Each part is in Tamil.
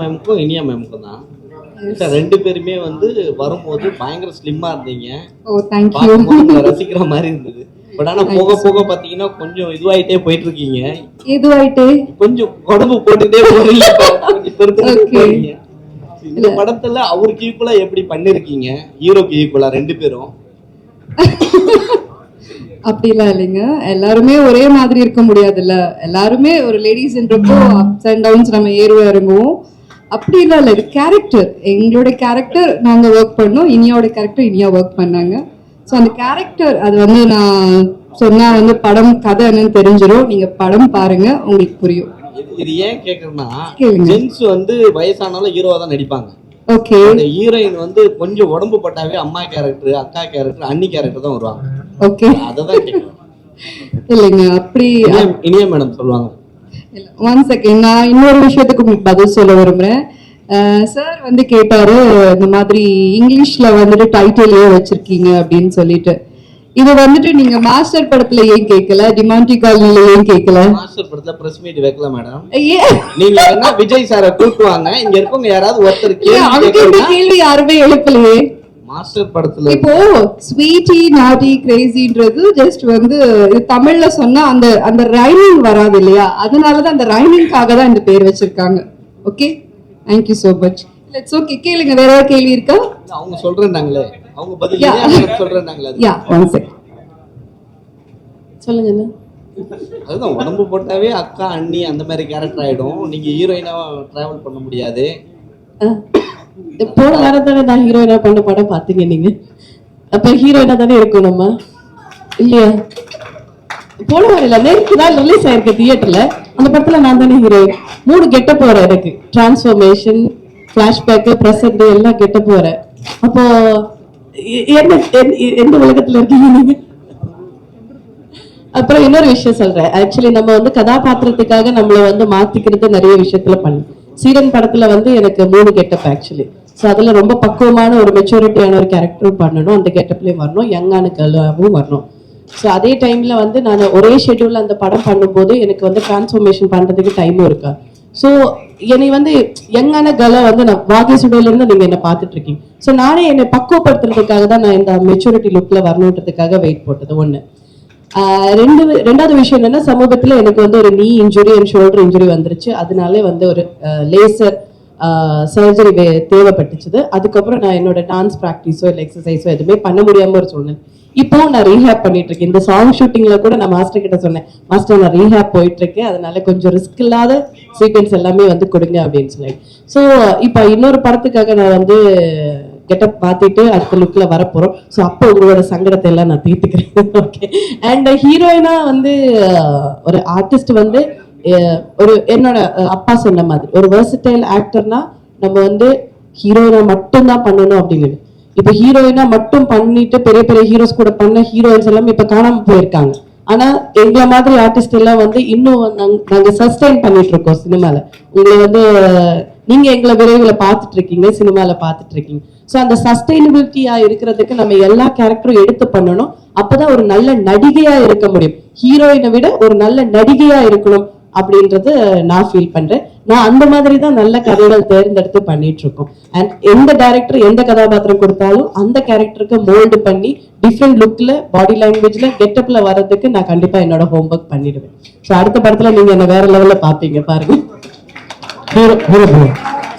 மேமுக்கும் இனியா மேமுக்கும் தான். ரெண்டு பேருமே வந்து வரும்போது பயங்கர ஸ்லிம்மா இருந்தீங்க. பார்க்கும்போது ரசிக்கிற மாதிரி இருந்தது. பட் ஆனா போக போக பாத்தீங்கன்னா கொஞ்சம் இதுவாயிட்டே போயிட்டு இருக்கீங்க எதுவாயிட்டு? கொஞ்சம் உடம்பு போட்டுட்டே போறீங்க. இந்த படத்துல அவருக்கு ஈக்குவலா எப்படி பண்ணிருக்கீங்க? ஹீரோக்கு ஈக்குவலா ரெண்டு பேரும். அப்படிலாம் இல்லைங்க. எல்லாருமே ஒரே மாதிரி இருக்க முடியாதுல்ல. எல்லாருமே ஒரு லேடிஸ்ன்றப்போ அப்ஸ் அண்ட் டவுன்ஸ் நம்ம ஏறுவோம் இறங்குவோம் அப்படிலாம் இல்லை இது கேரக்டர் எங்களோட கேரக்டர் நாங்கள் ஒர்க் பண்ணோம் இனியாவோட கேரக்டர் இனியா ஒர்க் பண்ணாங்க. ஸோ அந்த கேரக்டர் அது வந்து நான் சொன்னா வந்து படம் கதை என்னன்னு தெரிஞ்சிடும் நீங்க படம் பாருங்க உங்களுக்கு புரியும். இது- ஏன் கேக்குறேன்னா கேளுங்க. ஜென்ஸ் வந்து வயசானாலும் ஹீரோவா தான் நடிப்பாங்க. ஓகே அந்த ஹீரோயின் வந்து கொஞ்சம் உடம்பு பட்டாவே அம்மா கேரக்டர் அக்கா கேரக்டர் அண்ணி கேரக்டர் தான் வருவாங்க. ஓகே அதை தான் கேட்குறேன் இல்லைங்க அப்படி இனியா மேடம் சொல்லுவாங்க. ஒன் செகண்ட் நான் இன்னொரு விஷயத்துக்கு பதில் சொல்ல விரும்புறேன். சார் வந்து கேட்டாரு இந்த மாதிரி இங்கிலீஷ்ல வந்துட்டு டைட்டில் வச்சிருக்கீங்க அப்படின்னு சொல்லிட்டு. இது வந்துட்டு நீங்க மாஸ்டர் படத்துல ஏன் கேட்கல டிமாண்டி காலனில ஏன் கேட்கல மாஸ்டர் படத்துல பிரஸ் மீட் வைக்கல மேடம் நீங்க என்ன விஜய் சாரை கூட்டுவாங்க இங்க இருக்கவங்க யாராவது ஒருத்தர் கேள்வி யாருமே எழுப்பலையே. மாஸ்டர் படத்துல இப்போ ஸ்வீட்டி நாட்டி கிரேசின்றது ஜஸ்ட் வந்து தமிழ்ல சொன்னா அந்த அந்த ரைமிங் வராது இல்லையா? அதனாலதான் அந்த ரைமிங்காக தான் இந்த பேர் வச்சிருக்காங்க. Okay thank you so much let's okay கேளுங்க. வேற ஏதாவது கேள்வி இருக்கா? அவங்க சொல்றாங்களே அவங்க பதில். சொல்றாங்களே யா ஒன் செகண்ட் சொல்லுங்க என்ன அதுதான் உடம்பு போட்டாவே அக்கா அண்ணி அந்த மாதிரி கேரக்டர் ஆயிடும். நீங்க ஹீரோயினா டிராவல் பண்ண முடியாது. போன வாரம் தானே நான் ஹீரோயினா பண்ண படம் பார்த்தீங்க நீங்க? அப்ப ஹீரோயினா தானே இருக்கும் நம்ம இல்லையா? போன வாரம் இல்ல நேருக்கு தான் ரிலீஸ் ஆயிருக்கு தியேட்டர்ல அந்த படத்துல நான் தானே ஹீரோயின் மூணு கெட்ட போறேன் எனக்கு. டிரான்ஸ்ஃபர்மேஷன் பிளாஷ்பேக் பிரசன்ட் எல்லாம் கெட்ட போறேன் அப்போ என்ன எந்த- எந்த உலகத்துல இருக்கீங்க நீங்க? அப்புறம் இன்னொரு விஷயம் சொல்றேன். ஆக்சுவலி நம்ம வந்து கதாபாத்திரத்துக்காக நம்மள வந்து மாத்திக்கிறது நிறைய விஷயத்துல பண்ணு. சீரன் படத்துல வந்து எனக்கு மூணு கெட்டப் ஆக்சுவலி ஸோ அதில் ரொம்ப பக்குவமான ஒரு மெச்சூரிட்டியான ஒரு கேரக்டரும் பண்ணணும். அந்த கெட்டப்லேயும் வரணும். யங்கான கேர்ளாகவும் வரணும். ஸோ அதே டைம்ல வந்து நான் ஒரே ஷெட்யூலில் அந்த படம் பண்ணும்போது எனக்கு வந்து டிரான்ஸ்ஃபர்மேஷன் பண்ணுறதுக்கு டைமும் இருக்கா? ஸோ என்னை வந்து யங்கான கலை வந்து நான் வாகை சுடையிலேருந்து நீங்கள் என்னை பார்த்துட்ருக்கீங்க ஸோ நானே என்னை பக்குவப்படுத்துறதுக்காக தான் நான் இந்த மெச்சூரிட்டி லுக்கில் வரணுன்றதுக்காக வெயிட் போட்டது. ஒன்று ரெண்டு ரெண்டாவது விஷயம் என்னன்னா சமூகத்தில் எனக்கு வந்து ஒரு நீ இன்ஜுரி அண்ட் ஷோல்டர் இன்ஜுரி வந்துருச்சு. அதனாலே வந்து ஒரு லேசர் சர்ஜரி தேவைப்பட்டுச்சுது. அதுக்கப்புறம் நான் என்னோட டான்ஸ் ப்ராக்டிஸோ இல்லை எக்ஸசைஸோ எதுவுமே பண்ண முடியாம ஒரு சூழ்நிலை. இப்போ நான் ரீஹேப் பண்ணிட்டு இருக்கேன் இந்த சாங் ஷூட்டிங்ல கூட நான் மாஸ்டர் கிட்ட சொன்னேன் மாஸ்டர் நான் ரீஹேப் போயிட்டு இருக்கேன் அதனால கொஞ்சம் ரிஸ்க் இல்லாத சீக்வன்ஸ் எல்லாமே வந்து கொடுங்க அப்படின்னு சொல்லி ஸோ இப்போ இன்னொரு படத்துக்காக நான் வந்து கெட்டப் மாத்திட்டு அடுத்த லுக்ல வரப்போறோம். ஸோ அப்போ உங்களோட சங்கடத்தை எல்லாம் நான் தீர்த்துக்கிறேன். ஓகே அண்ட் ஹீரோயினா வந்து ஒரு ஆர்டிஸ்ட் வந்து ஒரு என்னோட அப்பா சொன்ன மாதிரி ஒரு வெர்சடைல் ஆக்டர்னா நம்ம வந்து ஹீரோயினா மட்டும்தான் பண்ணணும் அப்படிங்கிறது இப்ப ஹீரோயினா மட்டும் பண்ணிட்டு பெரிய பெரிய ஹீரோஸ் கூட பண்ண ஹீரோயின்ஸ் எல்லாம் இப்ப காணாம போயிருக்காங்க. ஆனா எங்களை மாதிரி ஆர்டிஸ்ட் எல்லாம் வந்து இன்னும் நாங்க- சஸ்டைன் பண்ணிட்டு இருக்கோம் சினிமால. உங்களை வந்து நீங்க எங்களை விரைவில் பார்த்துட்டு இருக்கீங்க சினிமால பார்த்துட்டு இருக்கீங்க ஸோ அந்த சஸ்டைனபிலிட்டியா இருக்கிறதுக்கு நம்ம எல்லா கேரக்டரும் எடுத்து பண்ணணும். அப்பதான் ஒரு நல்ல நடிகையா இருக்க முடியும். ஹீரோயினை விட ஒரு நல்ல நடிகையா இருக்கணும். அப்படின்றது நான் ஃபீல் பண்றேன். நான் அந்த மாதிரி தான் நல்ல கதைகள் தேர்ந்தெடுத்து பண்ணிட்டு இருக்கோம் அண்ட் எந்த டைரக்டர் எந்த கதாபாத்திரம் கொடுத்தாலும் அந்த கேரக்டருக்கு மோல்டு பண்ணி டிஃப்ரெண்ட் லுக்ல பாடி லாங்குவேஜ்ல கெட்டப்ல வர்றதுக்கு நான் கண்டிப்பா என்னோட ஹோம்ஒர்க் பண்ணிடுவேன். ஸோ அடுத்த படத்துல நீங்க என்ன வேற லெவல்ல பாப்பீங்க பாருங்க.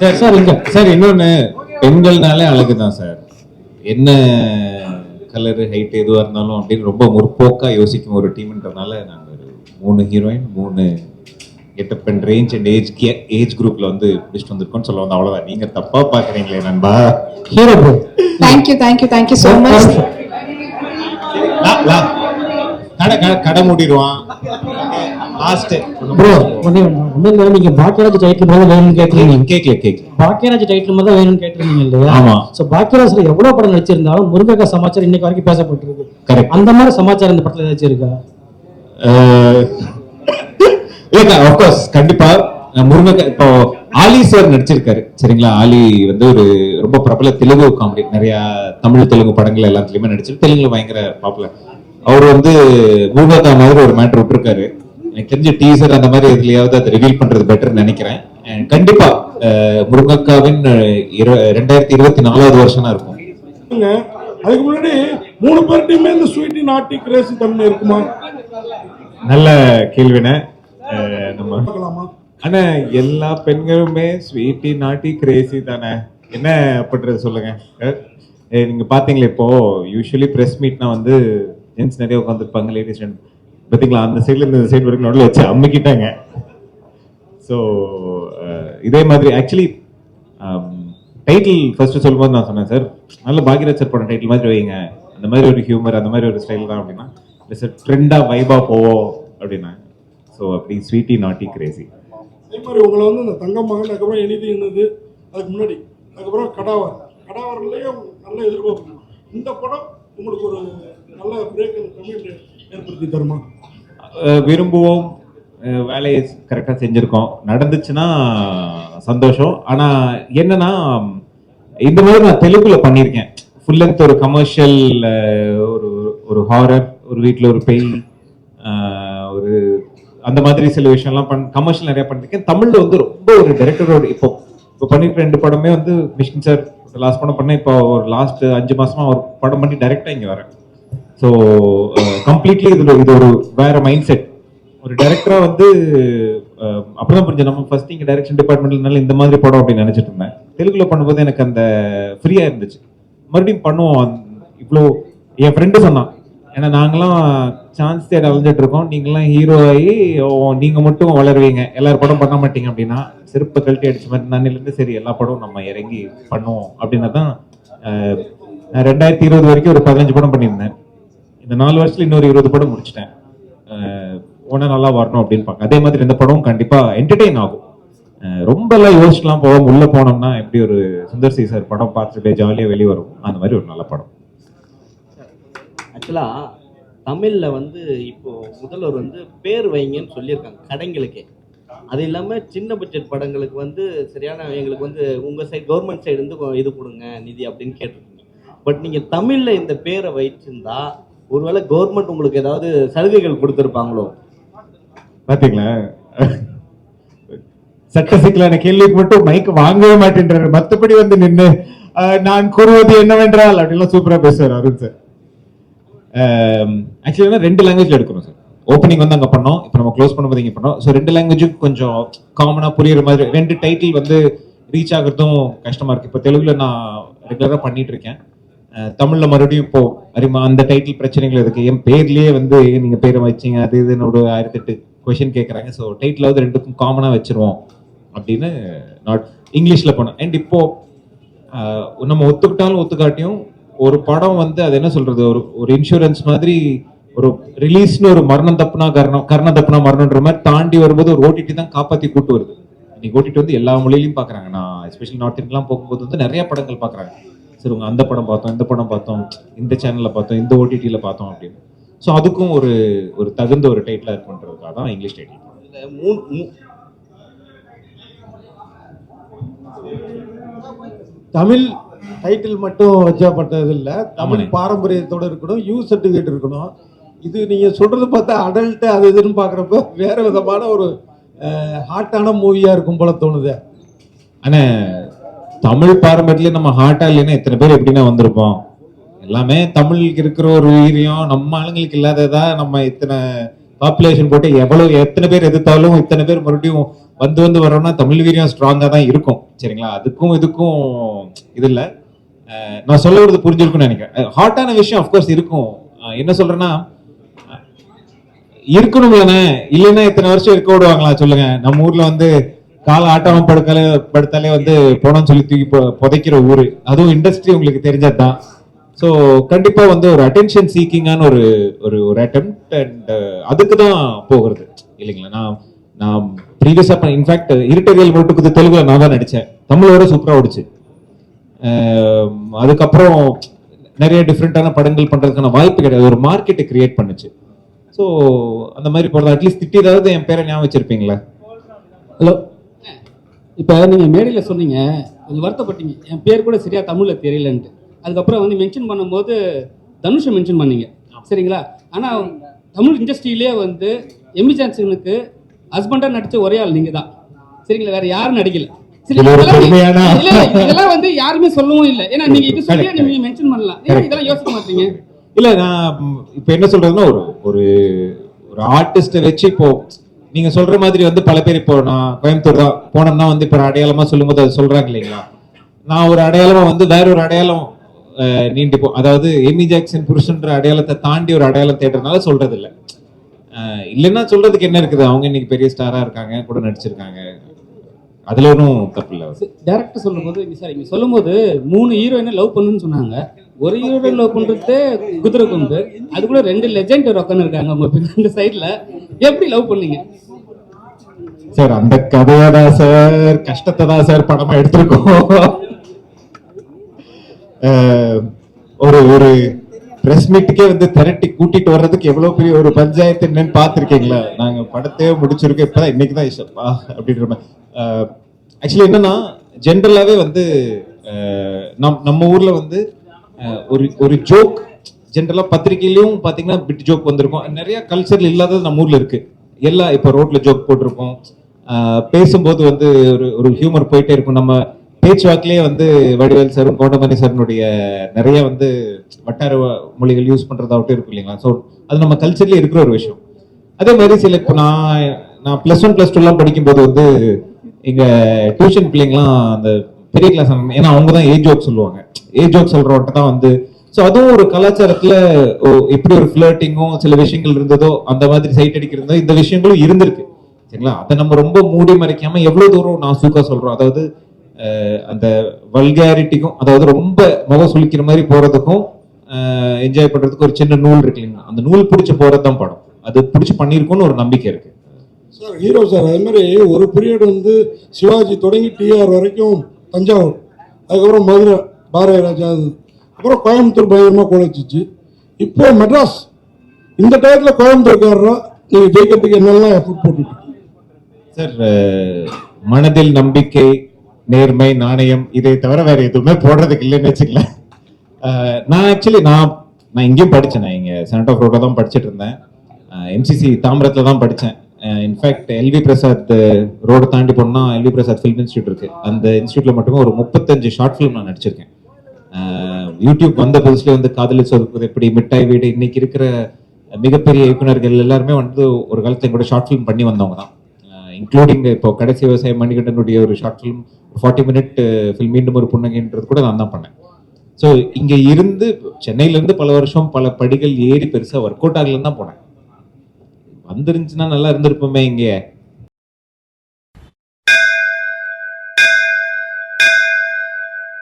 சார் சார் இங்க. சார் இன்னொன்னு பெண்கள்னாலே அழகு தான் சார். என்ன கலர் ஹைட் எதுவாக இருந்தாலும் அப்படின்னு ரொம்ப முற்போக்கா யோசிக்கும் ஒரு டீம்ன்றனால நாங்கள் ஒரு மூணு ஹீரோயின் மூணு getup and range and age age குரூப்ல வந்து பிடிச்சிட்டு வந்திருக்கோம்னு சொல்ல வந்து அவ்வளோதான் நீங்க தப்பா பாக்குறீங்களே நண்பா. Hero bro thank you thank you thank you so much கடை கடை கடை மூடிடுவான். லாஸ்ட் ப்ரோ ஒண்ணே நீங்க பாக்கியராஜ் டைட்டில் மாதிரி வேணும்னு கேட்டிருந்தீங்க கேட்கல கேட்கல பாக்கியராஜ் டைட்டில் தான் வேணும்னு கேட்டிருந்தீங்க இல்லையா? ஆமா. சோ பாக்கியராஜ்ல எவ்வளவு படம் நடிச்சிருந்தாலும் முருகக்கா சமாச்சாரம் இன்னைக்கு வரைக்கும் பேசப்பட்டிருக்கு. கரெக்ட் அந்த மாதிரி சமாச்சாரம் இந்த படத்துல ஏதாச்சும் இருக்கா? இல்லக்கா அப்கோர்ஸ் கண்டிப்பா. அஹ் முருங்கக்கா இப்போ ஆலி சார் நடிச்சிருக்காரு. சரிங்களா? ஆலி வந்து ஒரு ரொம்ப பிரபல தெலுங்கு காமெடி நிறைய தமிழ் தெலுங்கு படங்கள் எல்லாத்துலயுமே நடிச்சிரு தெலுங்குல பயங்கர பாப்புலர் அவர் வந்து முருங்கக்கா மாதிரி ஒரு மேட்டர் விட்டுருக்காரு. எனக்கு தெரிஞ்ச டீசர் அந்த மாதிரி எதுலயாவது அதை ரிவீல் பண்றது பெட்டர்னு நினைக்கிறேன். And கண்டிப்பா முருங்கக்காவின் ரெண்டாயிரத்தி இருபத்தி நாலாவது வருஷம் இருக்கும். அதுக்கு முன்னாடி மூணு பேர்ட்டையுமே இந்த ஸ்வீட்டி நாட்டி கிரேசி தன்மை இருக்குமா? நல்ல கேள்வினே அஹ், நம்ம ஆனா எல்லா பெண்களுமே ஸ்வீட்டி நாட்டி கிரேசி தானே? என்ன பண்றது சொல்லுங்க. நீங்க பாத்தீங்களா இப்போ? யூஸ்வலி பிரஸ் மீட்னா வந்து ஜென்ஸ் நிறைய உட்காந்துருப்பாங்க லேடிஸ் பாத்தீங்களா? அந்த சைடுல இருந்து இந்த சைடு வரைக்கும் நடுவில் வச்சு அம்மிக்கிட்டாங்க ஸோ இதே மாதிரி ஆக்சுவலி டைட்டில் ஃபர்ஸ்ட் சொல்லும்போது நான் சொன்னேன் சார் நல்ல பாக்யராஜ் சார் படம் டைட்டில் மாதிரி வைங்க. அந்த மாதிரி ஒரு ஹியூமர் அந்த மாதிரி ஒரு ஸ்டைல் தான் அப்படின்னா இல்லை சார் ட்ரெண்டாக வைபா போவோம். அப்படின்னா ஸோ அப்படி ஸ்வீட்டி நாட்டி கிரேசி அதே மாதிரி உங்களை வந்து இந்த தங்கம் மகன் அதுக்கப்புறம் இனிது என்னது அதுக்கு முன்னாடி அதுக்கப்புறம் கடாவர் கடாவர்லயே நல்ல எதிர்பார்ப்பு இந்த படம் உங்களுக்கு ஒரு நல்ல பிரேக் தமிழ் ஏற்படுத்தி தருமா? விரும்புவோம். வேலையை கரெக்டாக செஞ்சுருக்கோம். நடந்துச்சுன்னா சந்தோஷம். ஆனால் என்னன்னா இந்த மாதிரி நான் தெலுங்குல பண்ணியிருக்கேன் ஃபுல் லென்த் ஒரு கமர்ஷியல் ஒரு ஒரு ஹாரர் ஒரு வீட்டில் ஒரு பேய் ஒரு அந்த மாதிரி சில விஷயம்லாம் பண் கமர்ஷியல் நிறைய பண்ணியிருக்கேன் தமிழ்ல வந்து ரொம்ப ஒரு டைரக்டரோட இப்போ இப்போ பண்ணிருக்க ரெண்டு படமே வந்து மிஷ்கின் சார் லாஸ்ட் படம் பண்ணேன். இப்போ ஒரு லாஸ்ட் அஞ்சு மாசமா ஒரு படம் பண்ணி டைரக்டா இங்க வரேன் ஸோ கம்ப்ளீட்லி இதுல இது ஒரு வேற மைண்ட் செட் ஒரு டைரக்டரா வந்து அப்பதான் புரிஞ்சு நம்ம ஃபர்ஸ்ட் இங்க டைரக்ஷன் டிபார்ட்மெண்ட்னால இந்த மாதிரி படம் அப்படின்னு நினைச்சிட்டு இருந்தேன். தெலுங்குல பண்ணும்போது எனக்கு அந்த ஃப்ரீயா இருந்துச்சு. மறுபடியும் பண்ணுவோம். இவ்வளோ என் ஃப்ரெண்டு சொன்னான் ஏன்னா நாங்களாம் சான்ஸ் தேட அலைஞ்சிட்டு இருக்கோம் நீங்களாம் ஹீரோ ஆகி ஓ, நீங்க மட்டும் வளருவீங்க. எல்லாரும் படம் பண்ண மாட்டீங்க அப்படின்னா செருப்பு கழட்டி அடிச்ச மாதிரி நன்னிலேருந்து சரி எல்லா படமும் நம்ம இறங்கி பண்ணுவோம் அப்படின்னா தான் ரெண்டாயிரத்தி இருபது வரைக்கும் ஒரு பதினஞ்சு படம் பண்ணியிருந்தேன். இந்த நாலு வருஷத்துல இன்னொரு இருபது படம் முடிச்சிட்டேன். ஒன்றா நல்லா வரணும் அப்படின்னு பார்க்க அதே மாதிரி இந்த படமும் கண்டிப்பா என்டர்டெயின் ஆகும். அஹ் ரொம்ப எல்லாம் யோசிச்சுலாம் போவோம் உள்ள போனோம்னா எப்படி ஒரு சுந்தர் சி சார் படம் பார்த்துட்டு ஜாலியாக வெளியே வரும். அந்த மாதிரி ஒரு நல்ல படம். ஆக்சுவலா தமிழில் வந்து இப்போது முதல்வர் வந்து பேர் வைங்கன்னு சொல்லியிருக்காங்க கடைங்களுக்கே. அது இல்லாமல் சின்ன பட்ஜெட் படங்களுக்கு வந்து சரியான எங்களுக்கு வந்து உங்கள் சைடு கவர்மெண்ட் சைடு இருந்து கொ- இது கொடுங்க நிதி அப்படின்னு கேட்டிருக்கீங்க. பட் நீங்கள் தமிழில் இந்த பேரை வைச்சிருந்தா ஒருவேளை கவர்மெண்ட் உங்களுக்கு ஏதாவது சலுகைகள் கொடுத்துருப்பாங்களோ? பார்த்தீங்களா சட்ட சிக்கலான கேள்விக்கு மட்டும் மைக் வாங்கவே மாட்டேன்றாரு. மற்றபடி வந்து நின்று நான் கூறுவது என்னவென்றால்? அப்படின்லாம் சூப்பரா பேசுவார் அருண் சார். Um, ஆக்சுவலி ரெண்டு லாங்குவேஜ்ல எடுக்கணும் சார் ஓப்பனிங் வந்து அங்கே பண்ணோம் இப்போ நம்ம க்ளோஸ் பண்ணும்போது இங்கே பண்ணோம். ஸோ ரெண்டு லாங்குவேஜும் கொஞ்சம் காமனாக புரியுற மாதிரி ரெண்டு டைட்டில் வந்து ரீச் ஆகிறதும் கஷ்டமாக இருக்குது இப்போ தெலுங்கில் நான் ரெகுலராக பண்ணிட்டு இருக்கேன். தமிழில் மறுபடியும் இப்போ அரிமா அந்த டைட்டில் பிரச்சனைகள் இருக்குது என் பேர்லேயே வந்து நீங்கள் பேரை வச்சீங்க அது இதுன்னு ஒரு ஆயிரத்தி எட்டு கொஷின் கேட்குறாங்க ஸோ டைட்டிலாவது ரெண்டுக்கும் காமனாக வச்சுருவோம் அப்படின்னு நாட் இங்கிலீஷில் பண்ணோம். அண்ட் இப்போது நம்ம ஒத்துக்கிட்டாலும் ஒத்துக்காட்டியும் ஒரு படம் வந்து அது என்ன சொல்றது? ஒரு ஒரு இன்சூரன்ஸ் மாதிரி ஒரு ரிலீஸ்னு ஒரு மரணம் தப்புனா கரணம் கர்ணம் தப்புனா மரணம்ன்ற மாதிரி தாண்டி வரும்போது ஒரு ஓடிடி தான் காப்பாத்தி கூட்டு வருது. இன்னைக்கு ஓடிடி வந்து எல்லா மொழியிலையும் பாக்குறாங்க. நான் எஸ்பெஷலி நார்த் இந்தியன்லாம் போகும்போது வந்து நிறைய படங்கள் பாக்குறாங்க. சரி உங்க அந்த படம் பார்த்தோம் இந்த படம் பார்த்தோம் இந்த சேனல்ல பார்த்தோம் இந்த ஓடிடியில பார்த்தோம் அப்படின்னு. ஸோ அதுக்கும் ஒரு ஒரு தகுந்த ஒரு டைட்டிலா இருக்குன்றதுக்காக தான் இங்கிலீஷ் டைட்டில் தமிழ் டைட்டில் மட்டும் வச்சப்பட்டது இல்ல தமிழ். பாரம்பரியத்தோட இருக்கணும் யூ சர்டிஃபிகேட் இருக்கணும். இது நீங்க சொல்றது பார்த்தா அடல்ட் அது இதுன்னு பாக்குறப்ப வேற விதமான ஒரு ஹாட்டான மூவியா இருக்கும் போல தோணுது. ஆனா தமிழ் பாரம்பரியத்துல நம்ம ஹார்ட்டா இல்லைன்னா எத்தனை பேர் எப்படின்னா வந்திருப்போம்? எல்லாமே தமிழுக்கு இருக்கிற ஒரு உயிரியம் நம்ம ஆளுங்களுக்கு இல்லாததா நம்ம இத்தனை பாப்புலேஷன் போட்டு எவ்வளவு எத்தனை பேர் எதிர்த்தாலும் இத்தனை பேர் மறுபடியும் வந்து வந்து வரோம்னா தமிழ் வீரியம் ஸ்ட்ராங்கா தான் இருக்கும். சரிங்களா? அதுக்கும் இதுக்கும் இது இல்ல. நான் சொல்ல வரது புரிஞ்சிருக்கும்னு நினைக்கிறேன். ஹாட்டான விஷயம் அஃப்கோர்ஸ் இருக்கும். என்ன சொல்றேன்னா இருக்கணும்லண்ணே இல்லைன்னா இத்தனை வருஷம் இருக்க விடுவாங்களா? சொல்லுங்க. நம்ம ஊர்ல வந்து கால ஆட்டாம படுக்கல படுத்தாலே வந்து போனோம்னு சொல்லி தூக்கி புதைக்கிற ஊர். அதுவும் இண்டஸ்ட்ரி உங்களுக்கு தெரிஞ்சதுதான். ஸோ கண்டிப்பா வந்து ஒரு அட்டென்ஷன் சீக்கிங்கான ஒரு ஒரு ஒரு அட்டெம்ட் அண்ட் அதுக்கு தான் போகிறது. இல்லைங்களா? நான் நான் ப்ரீவியஸாக இன்ஃபேக்ட் இருட்டவியல் மட்டுக்கு தெலுங்குல நான் தான் நடித்தேன். தமிழோட சூப்பராக ஓடிச்சு. அதுக்கப்புறம் நிறைய டிஃப்ரெண்ட்டான படங்கள் பண்ணுறதுக்கான வாய்ப்பு கிடையாது. ஒரு மார்க்கெட்டை கிரியேட் பண்ணுச்சு. ஸோ அந்த மாதிரி போகிறது அட்லீஸ்ட் திட்டியதாவது என் பேரை ஞாபகம் வச்சிருப்பீங்களா? ஹலோ இப்போ நீங்கள் மேடையில் சொன்னீங்க கொஞ்சம் வருத்தப்பட்டீங்க. என் பேர் கூட சரியா தமிழில் தெரியலன்ட்டு. அதுக்கப்புறம் வந்து மென்ஷன் பண்ணும்போது தனுஷை மென்ஷன் பண்ணீங்க. சரிங்களா? ஆனால் தமிழ் இண்டஸ்ட்ரியிலே வந்து எமி ஜான்சனுக்கு ஹஸ்பண்டாக நடித்த ஒரே ஆள் நீங்கள் தான் சரிங்களா? வேறு யாரும் நடிக்கலை. இதெல்லாம் வந்து யாருமே சொல்லவும் இல்ல. ஏன்னா நீங்க இது சொல்லி Correct, நீங்க மென்ஷன் பண்ணலாம். ஏன் Correct. இதெல்லாம் யோசிக்க மாட்டீங்க? இல்ல நான் இப்ப என்ன சொல்றதுன்னா ஒரு ஒரு ஒரு ஆர்டிஸ்ட வச்சு இப்போ நீங்க சொல்ற மாதிரி வந்து பல பேர் இப்போ நான் கோயம்புத்தூர் தான் போனோம்னா வந்து இப்போ அடையாளமா சொல்லும்போது அது சொல்றாங்க இல்லைங்களா? நான் ஒரு அடையாளமா வந்து வேற ஒரு அடையாளம் நீண்டு போ அதாவது எமி ஜாக்சன் புருஷன்ற அடையாளத்தை தாண்டி ஒரு அடையாளம் தேடுறதுனால சொல்றது இல்ல இல்லைன்னா சொல்றதுக்கு என்ன இருக்குது? அவங்க இன்னைக்கு பெரிய ஸ்டாரா இருக்காங்க கூட நடிச்சிருக்காங்க. அதுல ஒன்றும் தப்பு இல்லை டேரக்டர் சொல்லும்போது சார் இங்க சொல்லும்போது மூணு ஹீரோயினை லவ் பண்ணுன்னு சொன்னாங்க. ஒரு ஹீரோயின் லவ் பண்றது குதிரை கொம்பு. அது கூட ரெண்டு லெஜெண்ட் உட்காந்து இருக்காங்க உங்க பின்னாடி சைடுல எப்படி லவ் பண்ணீங்க? சார் அந்த கதையை தான் சார் கஷ்டத்தை தான் சார் படமா எடுத்திருக்கோம். ஒரு ஒரு பிரஸ் மீட்டுக்கே வந்து திரட்டி கூட்டிட்டு வர்றதுக்கு எவ்வளவு பெரிய ஒரு பஞ்சாயத்து என்னன்னு பார்த்திருக்கீங்களா? நாங்க படத்தையே முடிச்சிருக்கோம். இப்பதான் இன்னைக்கு தான் இஷப்பா அப்படின்ற மாதிரி. ஆக்சுவலி என்னன்னா ஜென்ரலாகவே வந்து நம் நம்ம ஊரில் வந்து ஒரு ஒரு ஜோக் ஜென்ரலாக பத்திரிகையிலயும் பார்த்தீங்கன்னா பிட் ஜோக் வந்திருக்கும். நிறைய கல்ச்சர் இல்லாதது நம்ம ஊரில் இருக்கு. எல்லா இப்போ ரோட்டில் ஜோக் போட்டிருக்கோம். பேசும்போது வந்து ஒரு ஒரு ஹியூமர் போயிட்டே இருக்கும். நம்ம பேச்சுவாக்கிலேயே வந்து வடிவேல் சாரும் கவுண்டமணி சாரனுடைய நிறைய வந்து வட்டார மொழிகள் யூஸ் பண்ணுறதாகட்டும் இருக்கும் இல்லைங்களா? ஸோ அது நம்ம கல்ச்சர்லேயே இருக்கிற ஒரு விஷயம். அதே மாதிரி சில இப்போ நான் நான் ப்ளஸ் ஒன் ப்ளஸ் டூலாம் படிக்கும்போது வந்து எங்கள் டியூஷன் பிள்ளைங்களாம் அந்த பெரிய கிளாஸ் ஏன்னா அவங்க தான் ஏஜ் ஜோக் சொல்லுவாங்க. ஏஜ் ஜோக் சொல்றவன்ட்ட தான் வந்து ஸோ அதுவும் ஒரு கலாச்சாரத்தில் ஓ, எப்படி ஒரு ஃபிளர்ட்டிங்கும் சில விஷயங்கள் இருந்ததோ அந்த மாதிரி சைட் அடிக்கிறதோ இந்த விஷயங்களும் இருந்திருக்கு. சரிங்களா? அதை நம்ம ரொம்ப மூடி மறைக்காமல் எவ்வளோ தூரம் நான் சூக்காக சொல்கிறோம் அதாவது அந்த வல்காரிட்டிக்கும் அதாவது ரொம்ப முகம் சுளிக்கிற மாதிரி போகிறதுக்கும் என்ஜாய் பண்ணுறதுக்கு ஒரு சின்ன நூல் இருக்கு இல்லைங்களா? அந்த நூல் பிடிச்சி போகிறது தான் படம். அது பிடிச்சி பண்ணியிருக்கோன்னு ஒரு நம்பிக்கை இருக்குது சார் ஹீரோ சார் அது மாதிரி ஒரு பீரியட் வந்து சிவாஜி தொடங்கி டிஆர் வரைக்கும் தஞ்சாவூர். அதுக்கப்புறம் மதுரை பாரதிய ராஜா அப்புறம் கோயம்புத்தூர் பயங்கரமாக குழைச்சிச்சு இப்போ மெட்ராஸ். இந்த டயத்தில் கோயம்புத்தூர்காரரா நீங்கள் ஜெயிக்கிறதுக்கு என்னெல்லாம் எஃபர்ட் போட்டுட்டு? சார் மனதில் நம்பிக்கை நேர்மை நாணயம் இதை தவிர வேற எதுவுமே போடுறதுக்கு இல்லைன்னு வச்சுக்கல. நான் ஆக்சுவலி நான் நான் இங்கேயும் படித்தேன் நான் இங்கே சென்ட் ஆஃப் ரோட்டில் தான் படிச்சுட்டு இருந்தேன். எம்சிசி தாம்பரத்தில் தான் படித்தேன் இன்ஃபேக்ட் எல்வி பிரசாத் ரோடு தாண்டி போனால் எல்வி பிரசாத் ஃபிலிம் இன்ஸ்டியூட் இருக்கு. அந்த இன்ஸ்டியூட்டில் மட்டுமே ஒரு முப்பத்தஞ்சு ஷார்ட் ஃபிலிம் நான் நடிச்சிருக்கேன். யூடியூப் வந்த புதுசில் வந்து காதலி சொதுக்குது எப்படி மிட்டாய் வீடு இன்னைக்கு இருக்கிற மிகப்பெரிய இயக்குனர்கள் எல்லாருமே வந்து ஒரு காலத்தில் எங்களோட ஷார்ட் ஃபிலிம் பண்ணி வந்தவங்க தான். இன்க்ளூடிங் இப்போ கடைசி விவசாய மணிகண்டனுடைய ஒரு short film forty minute film மீண்டும் ஒரு புன்னகைன்றது கூட நான் தான் பண்ணேன். ஸோ இங்கே இருந்து சென்னையிலேருந்து பல வருஷம் பல படிகள் ஏறி பெருசாக ஒர்க் அவுட் ஆகலன்னு தான் போனேன். வந்துருந்துச்சுன்னா நல்லா இருந்திருப்போமே இங்கே.